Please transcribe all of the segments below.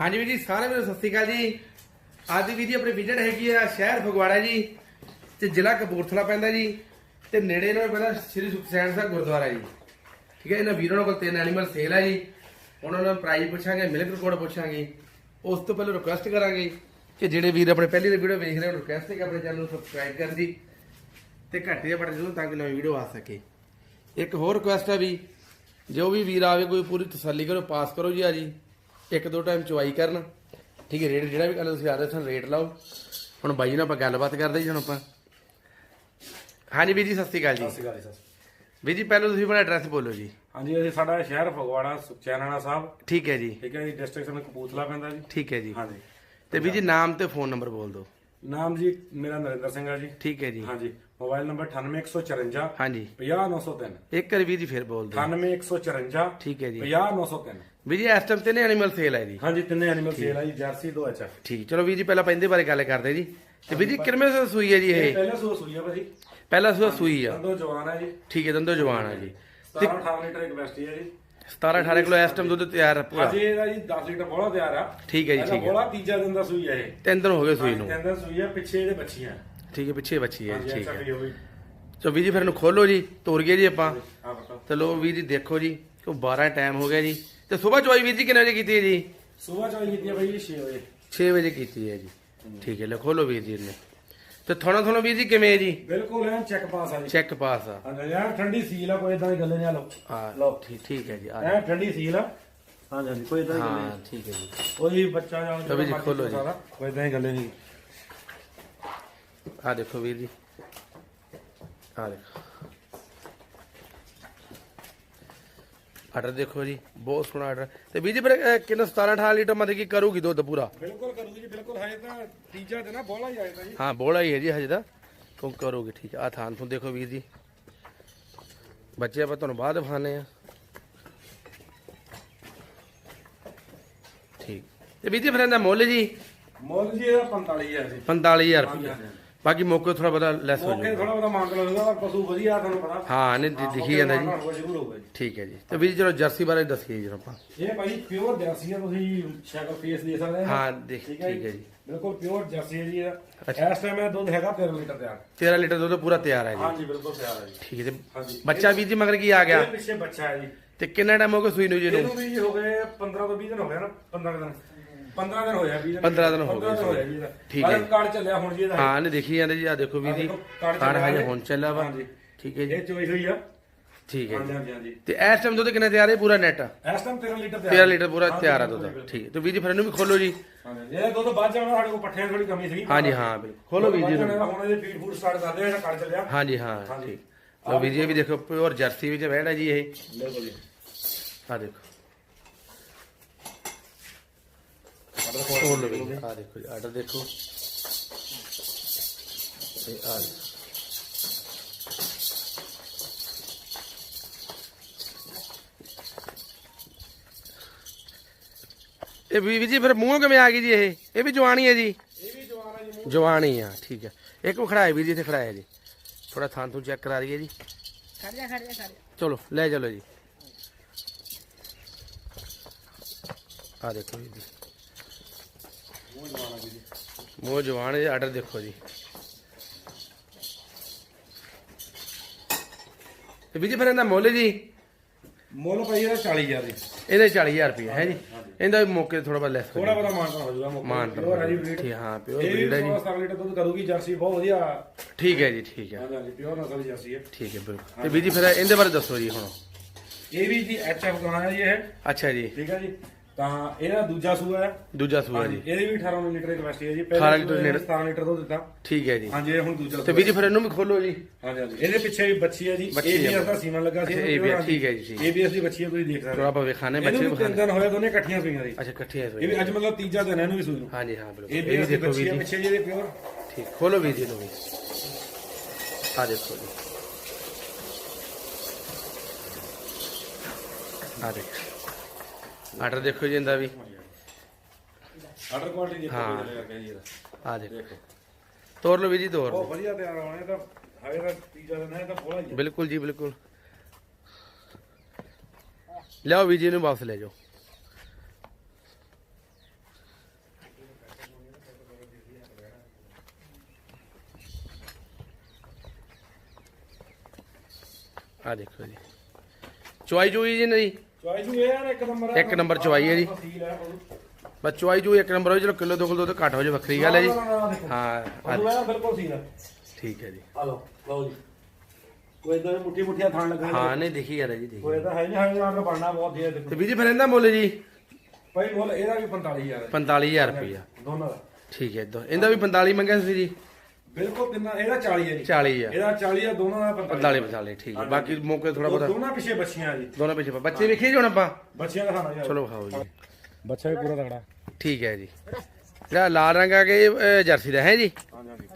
ਹਾਂਜੀ ਵੀਰ ਜੀ, ਸਾਰਿਆਂ ਨੂੰ ਸਤਿ ਸ਼੍ਰੀ ਅਕਾਲ ਜੀ। ਅੱਜ ਵੀਰ ਜੀ ਆਪਣੀ ਵਿਜ਼ਿਟ ਹੈਗੀ ਆ ਸ਼ਹਿਰ ਫਗਵਾੜਾ ਜੀ ਤੇ ਜ਼ਿਲ੍ਹਾ ਕਪੂਰਥਲਾ ਪੈਂਦਾ ਜੀ ਤੇ ਨੇੜੇ ਨਾਲ ਪੈਂਦਾ ਸ੍ਰੀ ਸੁਖਸੈਨ ਸਾਹਿਬ ਗੁਰਦੁਆਰਾ ਜੀ। ਠੀਕ ਹੈ, ਇਹਨਾਂ ਵੀਰਾਂ ਕੋਲ ਤਿੰਨ ਐਨੀਮਲ ਸੇਲ ਆ ਜੀ। ਉਹਨਾਂ ਨੂੰ ਪ੍ਰਾਈਸ ਪੁੱਛਾਂਗੇ ਮਿਲਕ ਰਿਕਾਰਡ ਪੁੱਛਾਂਗੇ। ਉਸ ਤੋਂ ਪਹਿਲਾਂ ਰਿਕੁਐਸਟ ਕਰਾਂਗੇ ਕਿ ਜਿਹੜੇ ਵੀਰ ਆਪਣੇ ਪਹਿਲੀ ਵੀਡੀਓ ਵੇਖ ਰਹੇ ਹੋ ਰਿਕੁਐਸਟ ਹੈ ਕਿ ਆਪਣੇ ਚੈਨਲ ਨੂੰ ਸਬਸਕ੍ਰਾਈਬ ਕਰਨ ਦੀ ਤੇ ਘੰਟੇ ਦਾ ਬਟਨ ਜ਼ਰੂਰ ਤਾਂ ਕਿ ਨਵੀਂ ਵੀਡੀਓ ਆ ਸਕੇ। ਇੱਕ ਹੋਰ ਰਿਕੁਐਸਟ ਹੈ ਵੀ, ਜੋ ਵੀ ਵੀਰ ਆਵੇ, ਕੋਈ ਪੂਰੀ ਤਸੱਲੀ ਕਰੋ, ਪਾਸ ਕਰੋ ਜੀ ਆ ਜੀ। ਇੱਕ ਦੋ ਟਾਈਮ ਚੁਆਈ ਕਰਨ। ਠੀਕ ਹੈ ਰੇਟ ਜਿਹੜਾ ਵੀ ਕੱਲ ਤੁਸੀਂ ਆ ਰਹੇ ਸਨ ਰੇਟ ਲਾਓ। ਹੁਣ ਬਾਈ ਨਾਲ ਆਪਾਂ ਗੱਲਬਾਤ ਕਰਦੇ ਜੀ ਹੁਣ ਆਪਾਂ। ਹਾਂਜੀ ਵੀਰ ਜੀ ਸਤਿ ਸ਼੍ਰੀ ਅਕਾਲ ਜੀ। ਸਤਿ ਸ਼੍ਰੀ ਅਕਾਲ ਜੀ ਵੀਰ ਜੀ ਪਹਿਲਾਂ ਤੁਸੀਂ ਆਪਣਾ ਐਡਰੈਸ ਬੋਲੋ ਜੀ। ਹਾਂਜੀ ਅਸੀਂ ਸਾਡਾ ਸ਼ਹਿਰ ਫਗਵਾੜਾ ਸੁਖਚੈਨਾਣਾ ਸਾਹਿਬ। ਠੀਕ ਹੈ ਜੀ। ਠੀਕ ਹੈ ਜੀ ਡਿਸਟ੍ਰਿਕਟ ਸਾਨੂੰ ਕਪੂਰਥਲਾ ਪੈਂਦਾ ਜੀ। ਠੀਕ ਹੈ ਜੀ। ਹਾਂਜੀ। ਤੇ ਵੀਰ ਜੀ ਨਾਮ ਤੇ ਫੋਨ ਨੰਬਰ ਬੋਲ ਦਿਓ। ਨਾਮ ਜੀ ਮੇਰਾ ਨਰਿੰਦਰ ਸਿੰਘ ਆ ਜੀ। ਠੀਕ ਹੈ ਜੀ। ਹਾਂਜੀ ਮੋਬਾਈਲ ਨੰਬਰ 98154 ਹਾਂਜੀ। 50903 ਇੱਕ ਵਾਰੀ ਵੀਰ ਜੀ ਫਿਰ ਬੋਲ ਦਿਓ। 98154 ਠੀਕ ਹੈ ਜੀ। 50903 ਵੀਰ ਜੀ ਇਸ ਟਾਈਮ ਤੇ ਨੇ ਐਨੀਮਲ ਸੇਲ ਹੈ ਜੀ ਹਾਂਜੀ ਤਿੰਨੇ ਐਨੀਮਲ ਸੇਲ ਆ ਜੀ ਜਰਸੀ ਦੋ ਐਚ ਠੀਕ ਚਲੋ ਵੀਰ ਜੀ ਪਹਿਲਾਂ ਪੈਂਦੇ ਬਾਰੇ ਗੱਲ ਕਰਦੇ ਜੀ। ਤੇ ਵੀਰ ਜੀ ਕਿਰਮੇ ਸੇ ਸੂਈ ਹੈ ਜੀ ਇਹ? ਪਹਿਲਾ ਸੂਆ ਸੂਈ ਆ ਭਾਜੀ। ਪਹਿਲਾ ਸੂਆ ਸੂਈ ਆ। ਦੋ ਜਵਾਨ ਆ ਜੀ। ਠੀਕ ਹੈ ਦੰਦੋ ਜਵਾਨ ਆ ਜੀ। 17 18 ਲੀਟਰ ਇੱਕ ਬੈਸਟੀ ਆ ਜੀ। 17 18 ਕਿਲੋ ਇਸ ਟਾਈਮ ਦੁੱਧ ਤਿਆਰ ਪੂਰਾ। ਅੱਜ ਇਹਦਾ ਜੀ 10 ਲੀਟਰ ਬੋਲਾ ਤਿਆਰ ਆ। ਠੀਕ ਹੈ ਜੀ, ਠੀਕ ਹੈ। ਬੋਲਾ ਤੀਜਾ ਦਿਨ ਦਾ ਸੂਈ ਆ ਇਹ। ਤਿੰਨ ਦਿਨ ਹੋ ਗਏ ਸੂਈ ਨੂੰ। ਕਹਿੰਦਾ ਸੂਈ ਆ ਪਿੱਛੇ ਇਹਦੇ ਬੱਚੀਆਂ। ਠੀਕ ਹੈ ਪਿੱਛੇ ਬੱਚੀ ਹੈ ਠੀਕ ਹੈ। ਚਲੋ ਵੀਰ ਜੀ ਫਿਰ ਇਹਨੂੰ ਖੋਲੋ ਜੀ ਤੋਰ ਗਏ ਜੀ ਆਪਾਂ। ਆ ਬਤਾ ਤੇ ਲੋ ਵੀਰ ਜੀ ਦੇਖੋ ਜੀ ਕੋ 12 ਟਾਈਮ ਹੋ ਗਿਆ ਜੀ। ਤੇ ਸਵੇਰ ਚੋਈ ਵੀਰ ਜੀ ਕਿੰਨੇ ਵਜੇ ਕੀਤੀ ਹੈ ਜੀ? ਸਵੇਰ ਚਾਹੀ ਕੀਤੀ ਆ ਬਾਈ 6 ਵਜੇ। 6 ਵਜੇ ਕੀਤੀ ਹੈ ਜੀ। ਠੀਕ ਹੈ ਲੈ ਖੋਲੋ ਵੀਰ ਜੀ ਨੇ ਤੇ ਥੋੜਾ ਥੋੜਾ ਵੀਰ ਜੀ ਕਿਵੇਂ ਹੈ ਜੀ? ਬਿਲਕੁਲ ਐਨ ਚੈੱਕ ਪਾਸ ਆ ਜੀ। ਚੈੱਕ ਪਾਸ ਆ। ਹਾਂ ਯਾਰ ਠੰਡੀ ਸੀਲ ਆ ਕੋਈ ਇਦਾਂ ਦੀ ਗੱਲ ਨਹੀਂ ਆ ਲੋ ਹਾਂ ਲਓ। ਠੀਕ ਠੀਕ ਹੈ ਜੀ ਆ ਐ ਠੰਡੀ ਸੀਲ ਆ। ਹਾਂ ਹਾਂਜੀ ਕੋਈ ਇਦਾਂ ਦੀ ਗੱਲ ਹਾਂ ਨਹੀਂ ਠੀਕ ਹੈ ਜੀ। ਕੋਈ ਬੱਚਾ ਜਾਂ ਲਓ ਜੀ, ਖੋਲੋ ਜੀ। ਕੋਈ ਇਦਾਂ ਦੀ ਗੱਲ ਨਹੀਂ। ਆ ਦੇਖੋ ਵੀਰ ਜੀ। ਆ ਦੇਖੋ। ਆਰਡਰ ਦੇਖੋ ਜੀ ਬਹੁਤ ਸੋਹਣਾ ਆਰਡਰ। ਤੇ ਵੀਰ ਜੀ ਫਿਰ ਕਿੰਨਾ 17 18 ਲੀਟਰ ਮਤਲਬ ਕਿ ਕਰੂਗੀ ਦੁੱਧ ਪੂਰਾ? ਬਿਲਕੁਲ ਕਰੂਗੀ ਜੀ ਬਿਲਕੁਲ। ਹੈ ਤਾਂ ਤੀਜਾ ਦਿਨ ਆ ਬੋਲਾ ਹੀ ਆਇਆ ਜੀ। ਹਾਂ ਬੋਲਾ ਹੀ ਹੈ ਜੀ ਹਜੇ ਦਾ ਕਿਉਂ ਕਰੋਗੇ ਠੀਕ ਆ। ਥਾਨ ਤੋਂ ਦੇਖੋ ਵੀਰ ਜੀ। ਬੱਚੇ ਆਪਾਂ ਤੁਹਾਨੂੰ ਬਾਅਦ ਦਿਖਾਣੇ ਆ ਠੀਕ। ਤੇ ਵੀਰ ਜੀ ਫਿਰ ਇਹਦਾ ਮੁੱਲ ਜੀ? ਮੁੱਲ ਜੀ ਇਹਦਾ 45000 ਜੀ। 45000 ਹਾਂਜੀ, ਰੁਪਏ। ਬਾਕੀ ਮੌਕੇ ਥੋੜਾ ਬਤਾ ਲੈਸ ਹੋ ਮੌਕੇ ਜਾਊਗਾ। ਥੋੜਾ ਬਹੁਤਾ ਮੰਗ ਪਰ ਪਸ਼ੂ ਵਧੀਆ ਤੁਹਾਨੂੰ ਪਤਾ। ਹਾਂ ਨਹੀਂ ਦਿ- ਦਿਖੀ ਜਾਂਦਾ ਜੀ। ਜੀ ਜ਼ਰੂਰ ਹੋਊਗਾ ਜੀ। ਠੀਕ ਹੈ ਜੀ। ਤੇ ਵੀਰ ਜੀ ਚਲੋ ਜਰਸੀ ਬਾਰੇ ਦੱਸੀਏ ਜੀ ਆਪਾਂ। ਇਹ ਭਾਈ ਪਿਓਰ ਜਰਸੀ ਆ ਤੁਸੀਂ ਸ਼ਕਲ ਫੇਸ ਦੇ ਸਕਦੇ ਆ। ਹਾਂ ਦੇਖ ਠੀਕ ਹੈ ਜੀ? ਬਿਲਕੁਲ ਪਿਓਰ ਜਰਸੀ ਹੈ ਜੀ ਇਹਦਾ। ਇਸ ਟਾਈਮ ਇਹ ਦੁੱਧ ਹੈਗਾ 13 ਲੀਟਰ ਤਿਆਰ। 13 ਲੀਟਰ ਦੁੱਧ ਪੂਰਾ ਤਿਆਰ ਹੈ ਜੀ। ਹਾਂਜੀ ਬਿਲਕੁਲ ਤਿਆਰ ਹੈ ਜੀ। ਠੀਕ ਹੈ ਤੇ ਹਾਂਜੀ। ਬੱਚਾ ਵੀਰ ਜੀ ਮਗਰ ਕੀ ਆ ਗਿਆ? ਇਹ ਪਿੱਛੇ ਬੱਚਾ ਹੈ ਜੀ। ਤੇ ਕਿੰਨਾ ਟਾਈਮ ਹੋ ਗਿਆ ਸੂਈ ਨੂੰ ਜੀ ਇਹਨੂੰ? ਨੂੰ ਵੀ ਹੋ ਗਏ 15 ਤੋਂ 20 ਦਿਨ ਹੋ ਗਏ ਨਾ 15 ਦਿਨ। 15 ਦਿਨ ਹੋਇਆ 20 ਦਿਨ 15 ਦਿਨ ਹੋ ਗਏ 15 ਦਿਨ ਹੋਇਆ ਜੀ। ਇਹਦਾ ਠੀਕ ਹੈ। ਕਾਰਡ ਚੱਲਿਆ ਹੁਣ ਜੀ ਇਹਦਾ। ਹਾਂ ਨੇ ਦੇਖੀ ਜਾਂਦੇ ਜੀ ਆ ਦੇਖੋ ਵੀਰ ਜੀ। ਆਹ ਦੇਖੋ, ਕਾਰਡ ਕਾਰਡ ਚੱਲਿਆ ਹਜੇ ਹੈ। ਹੁਣ ਚੱਲਿਆ ਵਾ। ਹਾਂਜੀ। ਠੀਕ ਹੈ ਜੀ। ਇਹ ਚੋਈ ਹੋਈ ਆ। ਠੀਕ ਹੈ ਹਾਂਜੀ ਜੀ। ਹਾਂਜੀ ਹਾਂਜੀ ਤੇ ਇਸ ਟਾਈਮ ਦੁੱਧ ਕਿੰਨਾ ਤਿਆਰ ਹੈ? ਪੂਰਾ ਨੈਟ ਇਸ ਟਾਈਮ 13 ਲੀਟਰ 13 ਲੀਟਰ ਪੂਰਾ ਤਿਆਰ ਆ ਦੁੱਧ। ਠੀਕ ਹੈ। ਤੇ ਵੀਰ ਜੀ ਫਿਰ ਇਹਨੂੰ ਵੀ ਖੋਲੋ ਜੀ। ਹਾਂਜੀ ਇਹ ਦੁੱਧ ਵੱਧ ਜਾਣਾ ਸਾਡੇ ਕੋਲ ਪੱਠਿਆਂ ਦੀ ਥੋੜੀ ਕਮੀ ਸੀ ਹਾਂਜੀ ਹਾਂ ਬਿਲਕੁਲ। ਖੋਲੋ ਵੀਰ ਜੀ ਹੁਣ ਇਹਦੇ ਫੀਡ ਫੂਡ ਸਟਾਰਟ ਕਰਦੇ ਆ ਇਹਦਾ ਕਾਰਡ ਚੱਲਿਆ। ਹਾਂਜੀ ਹਾਂ ਹਾਂਜੀ। ਠੀਕ। ਲੋ ਵੀਰ ਜੀ ਇਹ ਵੀ ਦੇਖੋ ਪਿਓਰ ਜਰਸੀ ਵਿੱਚ ਬੈਠਾ ਜੀ ਇਹ। ਬਿਲਕੁਲ ਜੀ। ਆ ਦੇਖੋ। ਖੋਲ ਲਓ ਵੀਰ। ਜੀ ਆ ਦੇਖੋ ਜੀ ਆਰਡਰ ਦੇਖੋ। ਇਹ ਆ ਜੀ। ਇਹ ਵੀਰ ਜੀ ਫਿਰ ਮੂੰਹੋਂ ਕਿਵੇਂ ਆ ਗਈ ਜੀ ਇਹ? ਇਹ ਵੀ ਜਵਾਨੀ ਹੈ ਜੀ? ਇਹ ਵੀ ਜਵਾਨ ਆ ਜੀ ਜਵਾਨੀ ਆ ਠੀਕ ਹੈ। ਇੱਕ ਖੜਾਏ ਵੀਰ ਜੀ ਇੱਥੇ ਖੜਾਇਆ ਜੀ। ਥੋੜਾ ਥਾਂ ਤੋਂ ਚੈੱਕ ਕਰਾ ਦਈਏ ਜੀ। ਖੜ ਜਾ ਖੜ ਜਾ ਖੜ ਜਾ। ਚਲੋ ਲੈ ਚਲੋ ਜੀ। ਆ ਦੇਖੋ ਜੀ। ਜਵਾਨ ਜੀ ਮੂੰਹ ਜਵਾਨ ਹੈ ਆਰਡਰ ਦੇਖੋ ਜੀ। ਤੇ ਵੀਰ ਜੀ ਫਿਰ ਇਹਦਾ ਮੁੱਲ ਜੀ? ਮੁੱਲ ਭਾਈ ਇਹਦਾ 40000 ਜੀ। ਇਹਦੇ 40000 ਰੁਪਏ ਹੈ ਜੀ। ਇਹਦਾ ਵੀ ਮੌਕੇ ਥੋੜਾ ਬਹੁਤ ਲੈਸ ਥੋੜਾ ਬਹੁਤਾ ਮਾਨਤਾ ਹੋ ਜਾਊਗਾ ਮੌਕੇ ਮਾਨ ਤੇ। Pure ਹੈ ਜੀ breed। ਠੀਕ ਹਾਂ ਪਿਓਰ ਇਹ ਵੀ ਬਰੀਡ ਹੈ ਜੀ। 16 ਲੀਟਰ ਦੁੱਧ ਕਰੂਗੀ ਜਰਸੀ ਬਹੁਤ ਵਧੀਆ। ਠੀਕ ਹੈ ਜੀ ਠੀਕ ਹੈ। ਹਾਂਜੀ ਹਾਂਜੀ ਪਿਓਰ ਨਸਲ ਜਰਸੀ ਹੈ। ਠੀਕ ਹੈ ਬਿਲਕੁਲ। ਤੇ ਜੀ ਫਿਰ ਇਹਦੇ ਬਾਰੇ ਦੱਸੋ ਜੀ ਹੁਣ। ਇਹ ਵੀ ਜੀ ਐਚਐਫ ਗਾਣਾ ਹੈ ਜੀ ਇਹ। ਅੱਛਾ ਜੀ। ਠੀਕ ਹੈ ਜੀ। ਤਾਂ ਇਹਦਾ ਦੂਜਾ ਸੂਆ ਹੈ। ਦੂਜਾ ਸੂਆ ਹਾਂਜੀ ਜੀ। ਇਹਦੇ ਵੀ 18 ਲੀਟਰ ਕਪੈਸਿਟੀ ਹੈ ਜੀ। 18 ਲੀਟਰ ਸੂਏ ਨੇ ਲੀਟਰ। 17 ਲੀਟਰ ਦੁੱਧ ਦਿੱਤਾ। ਠੀਕ ਹੈ ਜੀ। ਹਾਂਜੀ ਇਹ ਹੁਣ ਦੂਜਾ ਤੇ ਵੀਰ ਜੀ ਫਿਰ ਇਹਨੂੰ ਵੀ ਖੋਲੋ ਜੀ। ਹਾਂਜੀ ਹਾਂਜੀ। ਇਹਦੇ ਪਿੱਛੇ ਵੀ ਬੱਚੀ ਹੈ ਜੀ। ਬੱਚੀ ਹੈ। ABS ਦਾ ਸੀਮਨ ਲੱਗਾ ਸੀ। ਇਹਨੂੰ ABS ਠੀਕ ਹੈ ਜੀ, ਠੀਕ ਹੈ। ABS ਦੀ ਬੱਚੀ ਹੈ ਤੁਸੀਂ ਦੇਖ ਸਕਦੇ ਥੋੜਾ ਆਪਾਂ ਵੇਖਾਣੇ ਬੱਚੇ ਵੀ ਤਿੰਨ ਦਿਨ ਹੋਏ ਦੋਨੇ ਇਕੱਠੀਆਂ ਸੂਈਆਂ ਦੀ ਅੱਛਾ ਇਕੱਠੇ ਇਹ ਵੀ ਅੱਜ ਮਤਲਬ ਤੀਜਾ ਦਿਨ ਹੈ ਇਹਨੂੰ ਵੀ ਸੂਈ ਨੂੰ। ਹਾਂਜੀ ਹਾਂ ਬਿਲਕੁਲ। ਇਹ ਇਹ ਵੀ ਵੀ ਦੇਖੋ ਵੀਰ ਹੈ ਜੀ। ਪਿੱਛੇ ਜਿਹਦੇ ਪਿਓਰ। ਠੀਕ ਖੋਲੋ ਵੀਰ ਜੀ ਨੂੰ ਵੀ। ਆ ਦੇਖੋ ਜੀ। ਆ ਦੇਖ। ਆਰਡਰ ਦੇਖੋ ਜੀ ਇਹਦਾ ਵੀ। ਆਰਡਰ ਕੁਆਲਿਟੀ ਦੇਖੋ ਜੀ ਇਹਦਾ। ਆ ਦੇਖੋ। ਤੋਰ ਲਓ ਵੀ ਜੀ ਤੋਰ ਬਹੁਤ ਲਓ। ਵਧੀਆ ਤਿਆਰ ਹੋਣੇ ਤਾਂ ਹਾਏ ਦਾ ਤੀਜਾ ਦਿਨ ਹੈ ਇਹ ਤਾਂ ਬੋਲਾ ਜੀ ਬਿਲਕੁਲ ਜੀ ਬਿਲਕੁਲ। ਲਿਆਓ ਵੀ ਜੀ ਨੂੰ ਵਾਪਸ ਲੈ ਜਾਓ। ਆ ਦੇਖੋ ਜੀ। ਚੁਆਈ ਚੁਈ ਜੀ ਨਹੀਂ? ਚੁਆਈ ਇੱਕ ਨੰਬਰ ਇੱਕ ਨੰਬਰ ਚੁਆਈ ਹੈ ਜੀ। ਬਸ ਚੁਆਈ ਚੁਈ ਇੱਕ ਨੰਬਰ ਹੋ ਚਲੋ ਕਿਲੋ ਦੋ ਕਿਲੋ ਦੁੱਧ ਘੱਟ ਹੋ ਜੇ ਵੱਖਰੀ ਗੱਲ ਹੈ ਜੀ। ਹਾਂ ਬਿਲਕੁਲ ਸੀਲ ਹੈ ਠੀਕ ਹੈ ਜੀ। ਆ ਲਓ ਲਓ ਜੀ। ਕੋਈ ਇਦਾਂ ਮੁੱਠੀ ਮੁੱਠੀਆਂ ਥਾਣ ਲੱਗਣੇ ਹਾਂ ਨਹੀਂ ਦੇਖੀ ਜਾ ਜੀ ਦੇਖੀ ਕੋਈ ਤਾਂ ਹੈ। ਨਹੀਂ ਹੈ ਯਾਰ ਬਣਨਾ ਬਹੁਤ ਦੇ ਦੇਖੋ। ਤੇ ਵੀਰ ਜੀ ਫਿਰ ਇਹਦਾ ਮੁੱਲ ਜੀ? ਭਾਈ ਮੁੱਲ ਇਹਦਾ ਵੀ 45000 ਹੈ। 45000 ਰੁਪਇਆ ਦੋਨਾਂ ਦਾ। ਠੀਕ ਹੈ ਦੋ ਇਹਦਾ ਵੀ 45 ਮੰਗਿਆ ਸੀ ਜੀ? ਬਿਲਕੁਲ ਤਿੰਨਾਂ ਇਹਦਾ 40 ਹੈ ਜੀ। 40 ਆ। ਇਹਦਾ 40 ਆ ਦੋਨਾਂ ਦਾ 45 45 ਠੀਕ ਹੈ ਬਾਕੀ ਮੌਕੇ ਥੋੜਾ ਬਹੁਤਾ ਦੋਨਾਂ ਪਿੱਛੇ ਬੱਚੀਆਂ ਜੀ। ਦੋਨੋਂ ਪਿੱਛੇ ਬੱਚੇ ਵੇਖੇ ਜੀ ਹੁਣ ਆਪਾਂ? ਬੱਚੀਆਂ ਦਾ ਖਾਣਾ ਚਲੋ ਖਾਓ ਜੀ। ਬੱਚਾ ਵੀ ਪੂਰਾ ਤਗੜਾ ਠੀਕ ਹੈ ਜੀ। ਜਿਹੜਾ ਲਾਲ ਰੰਗ ਆ ਕੇ ਜਰਸੀ ਦਾ ਹੈ ਜੀ? ਹਾਂਜੀ ਹਾਂਜੀ।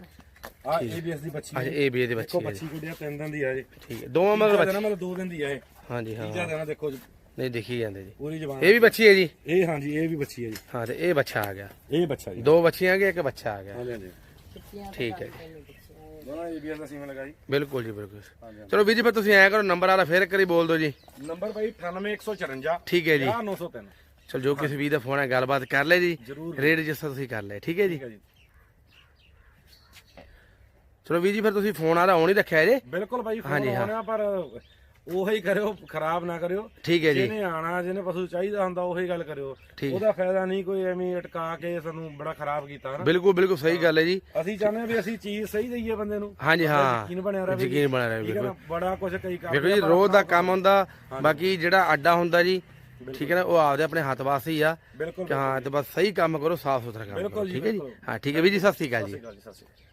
ਆ ਏਬੀਐਸ ਦੀ ਬੱਚੀ ਅੱਛਾ ਵੀ ਦੇ ਬੱਚੇ ਦੇਖੋ ਹੈ। ਜੀ ਬੱਚੀ ਗੁੱਡਿਆ ਤਿੰਨ ਦਿਨ ਦੀ ਆ ਜੀ। ਠੀਕ ਹੈ। ਦੋਵਾਂ ਮਗਰ ਬੱਚੇ ਮਤਲਬ ਦੋ ਦਿਨ ਦੀ ਆ ਇਹ। ਹਾਂਜੀ ਹਾਂ। ਤੀਜਾ ਦਿਨ ਦੇਖੋ ਜੀ, ਨਹੀਂ ਦੇਖੀ ਜਾਂਦੇ ਜੀ। ਪੂਰੀ ਜ਼ਬਾਨ ਇਹ ਵੀ ਬੱਚੀ ਹੈ ਜੀ? ਇਹ ਹਾਂਜੀ ਇਹ ਵੀ ਬੱਚੀ ਹੈ ਜੀ। ਹਾਂ ਤੇ ਇਹ ਬੱਚਾ ਆ ਗਿਆ। ਇਹ ਬੱਚਾ ਜੀ। ਦੋ ਬੱਚੀਆਂ ਗਏ ਇੱਕ ਬੱਚਾ ਆ ਗਿਆ। ਹਾਂਜੀ ਹਾਂਜੀ। ਠੀਕ ਹੈ ਜੀ ਦੋਨਾਂ ਏਬੀਐਸ ਦਾ ਸੀਮਨ ਲਗਾ ਜੀ। ਬਿਲਕੁਲ ਜੀ ਬਿਲਕੁਲ ਚਲੋ ਵੀਰ ਜੀ ਫਿਰ ਤੁਸੀਂ ਐਂ ਕਰੋ ਨੰਬਰ ਆਲਾ ਫੇਰ ਕਰੀ ਬੋਲ ਦਿਓ ਜੀ। ਨੰਬਰ ਭਾਈ 98154 ਠੀਕ ਹੈ ਜੀ। 903 ਚਲ ਜੋ ਕਿਸੇ ਵੀਰ ਦਾ ਫੋਨ ਹੈ ਗੱਲਬਾਤ ਕਰ ਲੈ ਜੀ। ਰੇਟ ਜਿਸ ਤੁਸੀਂ ਕਰ ਲੈ ਠੀਕ ਹੈ ਜੀ। ਚਲੋ ਵੀਰ ਜੀ ਫਿਰ ਤੁਸੀਂ ਫੋਨ ਆਲਾ ਆਉਣ ਹੀ ਰੱਖਿਆ ਜੇ। ਬਿਲਕੁਲ ਭਾਈ ਫੋਨ। ਆਉਣਾ ਪਰ ਉਹੀ ਕਰਿਓ ਖਰਾਬ ਨਾ ਕਰਿਓ। ਠੀਕ ਹੈ ਜੀ। ਜਿਹਨੇ ਆਣਾ ਜਿਹਨੇ ਪਸ਼ੂ ਚਾਹੀਦਾ ਹੁੰਦਾ ਉਹੀ ਗੱਲ ਕਰਿਓ। ਉਹਦਾ ਫਾਇਦਾ ਨਹੀਂ ਕੋਈ ਐਵੇਂ ਅਟਕਾ ਕੇ ਸਾਨੂੰ ਬੜਾ ਖਰਾਬ ਕੀਤਾ ਹਨਾ। ਬਿਲਕੁਲ ਬਿਲਕੁਲ ਸਹੀ ਗੱਲ ਹੈ ਜੀ। ਅਸੀਂ ਚਾਹੁੰਦੇ ਹਾਂ ਵੀ ਅਸੀਂ ਚੀਜ਼ ਸਹੀ ਦਈਏ ਬੰਦੇ ਨੂੰ। ਹਾਂਜੀ ਹਾਂ। ਯਕੀਨ ਬਣਿਆ ਰਹੇ ਯਕੀਨ ਬਣਿਆ ਰਹੇ ਨਾ ਬਿਲਕੁਲ। ਬੜਾ ਕੁਝ ਕਈ ਕੰਮ ਵੇਖੋ ਜੀ ਰੋਜ਼ ਦਾ ਕੰਮ ਹੁੰਦਾ ਬਾਕੀ ਜਿਹੜਾ ਅੱਡਾ ਹੁੰਦਾ ਜੀ ਠੀਕ ਹੈ ਨਾ ਉਹ ਆਪਦੇ ਆਪਣੇ ਹੱਥ ਵਾਸਤੇ ਹੀ ਆ। ਬਿਲਕੁਲ ਕਿ ਹਾਂ ਤੇ ਬਸ ਸਹੀ ਕੰਮ ਕਰੋ ਸਾਫ਼ ਸੁਥਰਾ ਕੰਮ ਕਰੋ। ਬਿਲਕੁਲ ਠੀਕ ਹੈ ਜੀ? ਬਿਲਕੁਲ। ਹਾਂ ਠੀਕ ਹੈ ਵੀਰ ਜੀ ਸਤਿ ਸ੍ਰੀ ਅਕਾਲ ਜੀ।